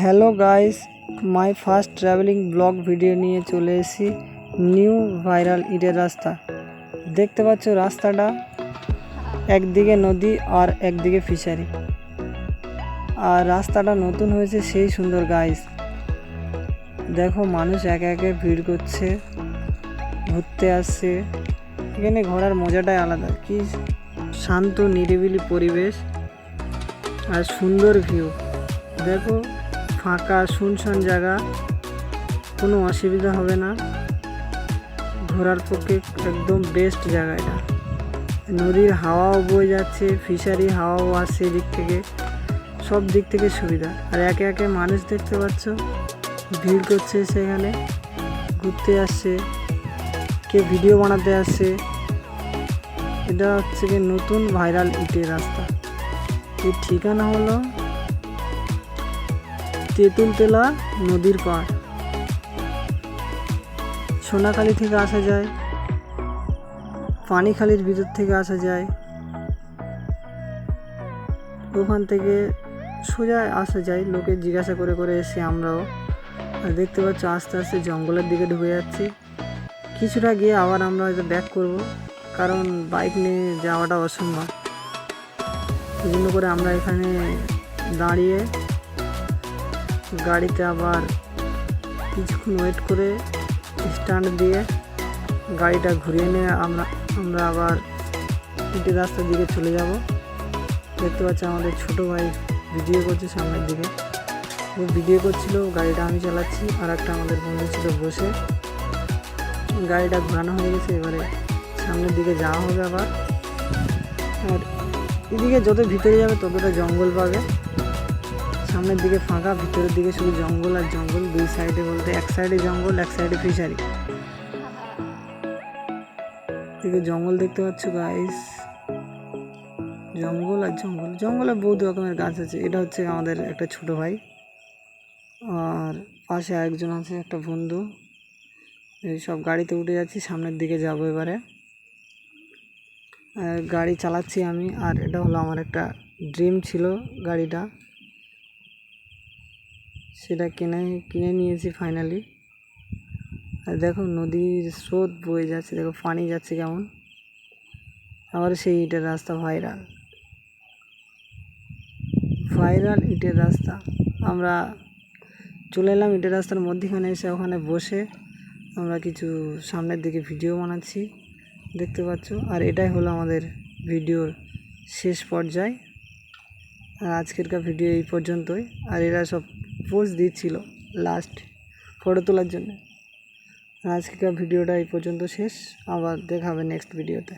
Hello guys my first travelling blog video নিয়ে চলে এসেছি। নিউ ভাইরাল ইটের রাস্তা। দেখতে পাচ্ছ রাস্তাটা? একদিকে নদী আর একদিকে ফিশারি। আর রাস্তাটা নতুন হয়েছে সেই সুন্দর গাইস দেখো, মানুষ একে একে ভিড় করছে, ঘুরতে আসছে। এখানে ঘোরার মজাটাই আলাদা। কি শান্ত, নিরিবিলি পরিবেশ আর সুন্দর ভিউ দেখো, ফাঁকা শুনশান জায়গা, কোনো অসুবিধা হবে না। ঘোরার পক্ষে একদম বেস্ট জায়গা এটা। নদীর হাওয়াও বয়ে যাচ্ছে ফিশারি হাওয়াও আসছে এদিক থেকে। সব দিক থেকে সুবিধা। আর একে একে মানুষ দেখতে পাচ্ছ, ভিড় করছে সেখানে, ঘুরতে আসছে, কে ভিডিও বানাতে আসছে। এটা হচ্ছে কি নতুন ভাইরাল ইটের রাস্তা। এর ঠিকানা হলো তেঁতুলতলা নদীর পাড়। সোনাখালি থেকে আসা যায়, পানিখালির ভিতর থেকে আসা যায়। ওখান থেকে সোজা আসা যায়, লোকে জিজ্ঞাসা করে করে এসে আমরাও। দেখতে পাচ্ছ আস্তে আস্তে জঙ্গলের দিকে ঢুকে যাচ্ছি। কিছুটা গিয়ে আবার আমরা হয়তো ব্যাক করব, কারণ বাইক নিয়ে যাওয়াটা অসম্ভব। এই জন্য করে আমরা এখানে দাঁড়িয়ে গাড়িতে আবার কিছুক্ষণ ওয়েট করে স্ট্যান্ড দিয়ে গাড়িটা ঘুরিয়ে নিয়ে আমরা আমরা আবার ইটি রাস্তার দিকে চলে যাব। দেখতে পাচ্ছি আমাদের ছোট ভাই ভিডিও করছে সামনের দিকে। ও ভিডিও করছিল, গাড়িটা আমি চালাচ্ছি আর একটা আমাদের বন্ধু ছিল বসে। গাড়িটা ঘোরানো হয়ে গেছে, এবারে সামনের দিকে যাওয়া হবে আবার। আর এদিকে যত ভিতরে যাবে ততটা জঙ্গল পাবে। সামনের দিকে ফাঁকা, ভিতরের দিকে শুধু জঙ্গল আর জঙ্গল, দুই সাইডে বলতে এক সাইডে জঙ্গল, এক সাইডে ফিশারি এদিকে জঙ্গল দেখতে পাচ্ছ গাইস জঙ্গল আর জঙ্গল। জঙ্গলে বহুত রকমের গাছ আছে। এটা হচ্ছে আমাদের একটা ছোট ভাই। আর পাশে আরেকজন আছে, একটা বন্ধু। এই সব গাড়িতে উঠে যাচ্ছি, সামনের দিকে যাব এবারে। গাড়ি চালাচ্ছি আমি। আর এটা হলো আমার একটা ড্রিম ছিল গাড়িটা। সেটা কিনে কিনে নিয়েছি ফাইনালি আর দেখো নদীর স্রোত বয়ে যাচ্ছে, দেখো পানি যাচ্ছে কেমন। আবার সেই ইটের রাস্তা ভাইরাল ভাইরাল ইটের রাস্তা। আমরা চলে এলাম ইটের রাস্তার মধ্যেখানে, এসে ওখানে বসে আমরা কিছু সামনের দিকে ভিডিও বানাচ্ছি, দেখতে পাচ্ছ। আর এটাই হলো আমাদের ভিডিওর শেষ পর্যায়। আর আজকেরকার ভিডিও এই পর্যন্তই। আর এরা সব পোস্ট দিচ্ছিল লাস্ট ফটো তোলার জন্য। আজকের ভিডিওটা এই পর্যন্ত শেষ। আবার দেখা হবে নেক্সট ভিডিওতে